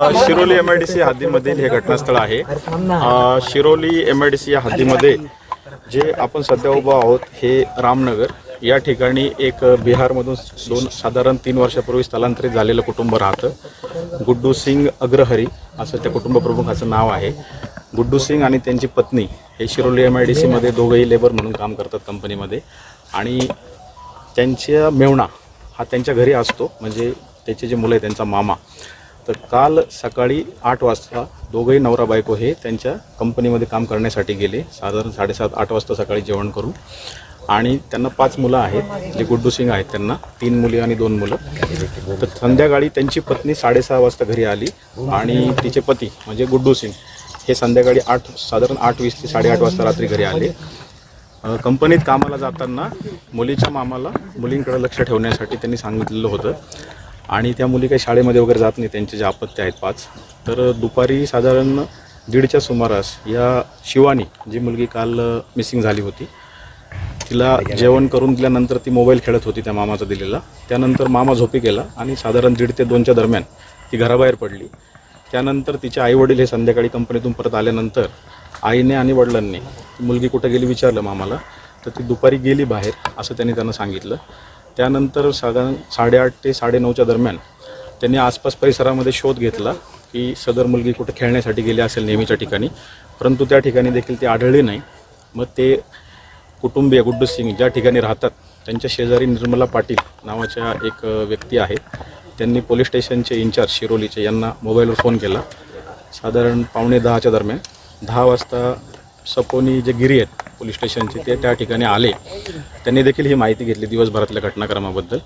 Shiroli M I D C हद्दीमधील हे घटनास्थळ आहे. Shiroli M I D C या हद्दीमध्ये जे आपण सध्या उभं आहोत हे रामनगर. या ठिकाणी एक बिहारमधून दोन साधारण तीन वर्षापूर्वी स्थलांतरित झालेलं कुटुंब राहतं. गुड्डू सिंग अग्रहरी असं त्या कुटुंब प्रमुखाचं नाव आहे. गुड्डू सिंग आणि त्यांची पत्नी हे शिरोली एम आय डी सीमध्ये दोघंही लेबर म्हणून काम करतात कंपनीमध्ये. आणि त्यांच्या मेवणा हा त्यांच्या घरी असतो. म्हणजे त्याचे जे मुलं आहे त्यांचा मामा. तर काल सकाळी आठ वाजता दोघंही नवरा बायको हे त्यांच्या कंपनीमध्ये काम करण्यासाठी गेले. साधारण साडेसात आठ वाजता सकाळी जेवण करून. आणि त्यांना पाच मुलं आहेत जे गुड्डू सिंग आहेत त्यांना. तीन मुली आणि दोन मुलं. तर संध्याकाळी त्यांची पत्नी साडेसहा वाजता घरी आली. आणि तिचे पती म्हणजे गुड्डू सिंग हे संध्याकाळी आठ साधारण आठ वीस ते साडेआठ वाजता रात्री घरी आले. कंपनीत कामाला जाताना मुलीच्या मामाला मुलींकडे लक्ष ठेवण्यासाठी त्यांनी सांगितलेलं होतं. आणि त्या मुली काही शाळेमध्ये वगैरे जात नाही त्यांचे जे अपत्य आहेत पाच. तर दुपारी साधारण दीडच्या सुमारास या शिवानी जी मुलगी काल मिसिंग झाली होती तिला जेवण करून दिल्यानंतर ती मोबाईल खेळत होती त्या मामाचा दिलेला. त्यानंतर मामा झोपी गेला आणि साधारण दीड ते दोनच्या दरम्यान ती घराबाहेर पडली. त्यानंतर तिचे आईवडील हे संध्याकाळी कंपनीतून परत आल्यानंतर आईने आणि वडिलांनी मुलगी कुठं गेली विचारलं मामाला तर ती दुपारी गेली बाहेर असं त्यांनी त्यांना सांगितलं. त्यानंतर साधारण साडेआठ ते साडेनऊच्या दरम्यान त्यांनी आसपास परिसरामध्ये शोध घेतला की सदर मुलगी कुठं खेळण्यासाठी गेली असेल नेहमीच्या ठिकाणी. परंतु त्या ठिकाणी देखील ती आढळली नाही. मग ते कुटुंबीय गुड्डू सिंग ज्या ठिकाणी राहतात त्यांच्या शेजारी निर्मला पाटील नावाच्या एक व्यक्ती आहेत त्यांनी पोलीस स्टेशनचे इन्चार्ज शिरोलीचे यांना मोबाईलवर फोन केला. साधारण पावणे दहाच्या दरम्यान. दहा वाजता सपोनी जे गिरी आहेत पोलीस स्टेशनचे ते त्या ठिकाणी आले. त्यांनी देखील ही माहिती घेतली दिवसभरातल्या घटनाक्रमाबद्दल.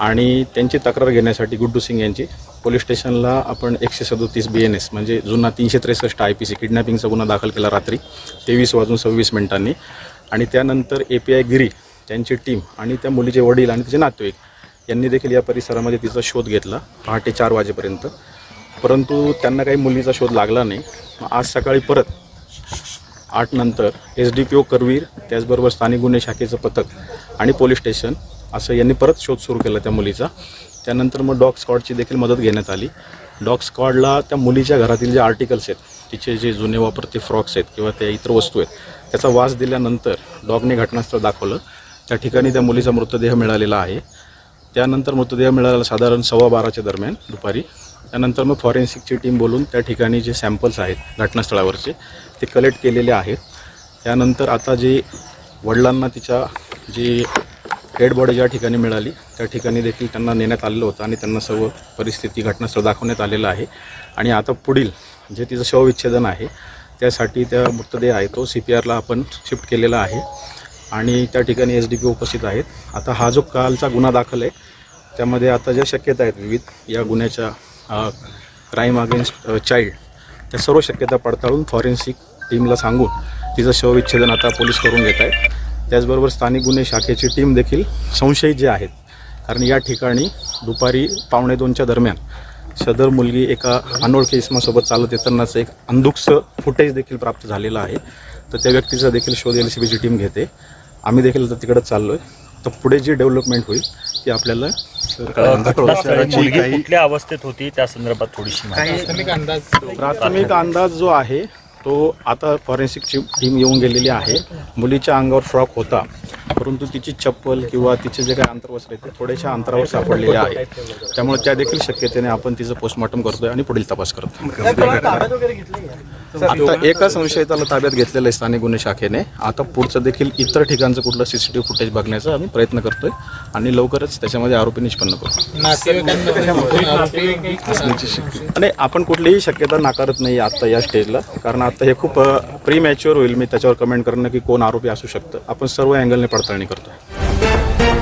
आणि त्यांची तक्रार घेण्यासाठी गुड्डू सिंग यांची पोलीस स्टेशनला आपण एकशे सदोतीस बी एन एस म्हणजे जुना तीनशे त्रेसष्ट आय पी सी किडनॅपिंगचा गुन्हा दाखल केला रात्री तेवीस वाजून सव्वीस मिनिटांनी. आणि त्यानंतर ए पी आय गिरी त्यांची टीम आणि त्या मुलीचे वडील आणि तिचे नातेवाईक यांनी देखील या परिसरामध्ये तिचा शोध घेतला पहाटे चार वाजेपर्यंत. परंतु त्यांना काही मुलीचा शोध लागला नाही. मग आज सकाळी परत आठ नंतर S D P O Karveer त्याचबरोबर स्थानिक गुन्हे शाखेचं पथक आणि पोलीस स्टेशन असं यांनी परत शोध सुरू केला त्या मुलीचा. त्यानंतर मग डॉग स्कॉडची देखील मदत घेण्यात आली. डॉग स्कॉडला त्या मुलीच्या घरातील जे आर्टिकल्स आहेत तिचे जे जुने वापरते फ्रॉक्स आहेत किंवा त्या इतर वस्तू आहेत त्याचा वास दिल्यानंतर डॉगने घटनास्थळ दाखवलं. त्या ठिकाणी त्या मुलीचा मृतदेह मिळालेला आहे. त्यानंतर मृतदेह मिळाला साधारण सव्वा बाराच्या दरम्यान दुपारी. त्यानंतर मग फॉरेन्सिकची टीम बोलून त्या ठिकाणी जे सॅम्पल्स आहेत घटनास्थळावरचे ते कलेक्ट केलेले आहेत. त्यानंतर आता जे वडिलांना तिच्या जी डेड बॉडी ज्या ठिकाणी मिळाली त्या ठिकाणी देखील त्यांना नेण्यात आलेलं होतं आणि त्यांना सर्व परिस्थिती घटनास्थळ दाखवण्यात आलेलं आहे. आणि आता पुढील जे तिचं शवविच्छेदन आहे त्यासाठी त्या मृतदेह आहे तो सी पी आरला आपण शिफ्ट केलेला आहे. आणि त्या ठिकाणी एस डी पी उपस्थित आहेत. आता हा जो कालचा गुन्हा दाखल आहे त्यामध्ये आता ज्या शक्यता आहेत विविध या गुन्ह्याच्या क्राईम अगेन्स्ट चाइल्ड त्या सर्व शक्यता पडताळून फॉरेन्सिक टीमला सांगून तिचं शवविच्छेदन आता पोलीस करून घेत आहेत. त्याचबरोबर स्थानिक गुन्हे शाखेची टीम देखील संशयित जे आहेत कारण या ठिकाणी दुपारी पावणे दोनच्या दरम्यान सदर मुलगी एका अनोळखी इसमासोबत चालत येतानाच एक अंधुकचं फुटेज देखील प्राप्त झालेलं आहे. तर त्या व्यक्तीचा देखील शोध एल सी बीची टीम घेते. आम्ही देखील आता तिकडंच चाललो आहे तर पुढे जी डेव्हलपमेंट होईल ती आपल्याला कुठल्या अवस्थेत होती त्या संदर्भात थोडीशी माहिती प्राथमिक अंदाज जो आहे तो आता फॉरेन्सिकची टीम येऊन गेलेली आहे. मुलीच्या अंगावर फ्रॉक होता. परंतु तिची चप्पल किंवा तिचे जे काही अंतर्वस्त्र आहेत ते थोड्याशा अंतरावर सापडलेले आहे. त्यामुळे त्या देखील शक्यतेने आपण तिचं पोस्टमॉर्टम करतोय आणि पुढील तपास करतो आता एका संशयिताला ताब्यात घेतलेलं आहे स्थानिक गुन्हे शाखेने. आता पुढचं देखील इतर ठिकाणचं कुठलं सीसीटीव्ही फुटेज बघण्याचा आम्ही प्रयत्न करतोय आणि लवकरच त्याच्यामध्ये आरोपी निष्पन्न करू. आणि आपण कुठलीही शक्यता नाकारत नाही आता या स्टेजला कारण आता हे खूप प्री मॅच्युअर होईल. मी त्याच्यावर कमेंट करणं की कोण आरोपी असू शकतं. आपण सर्व अँगलने पडताळणी करतो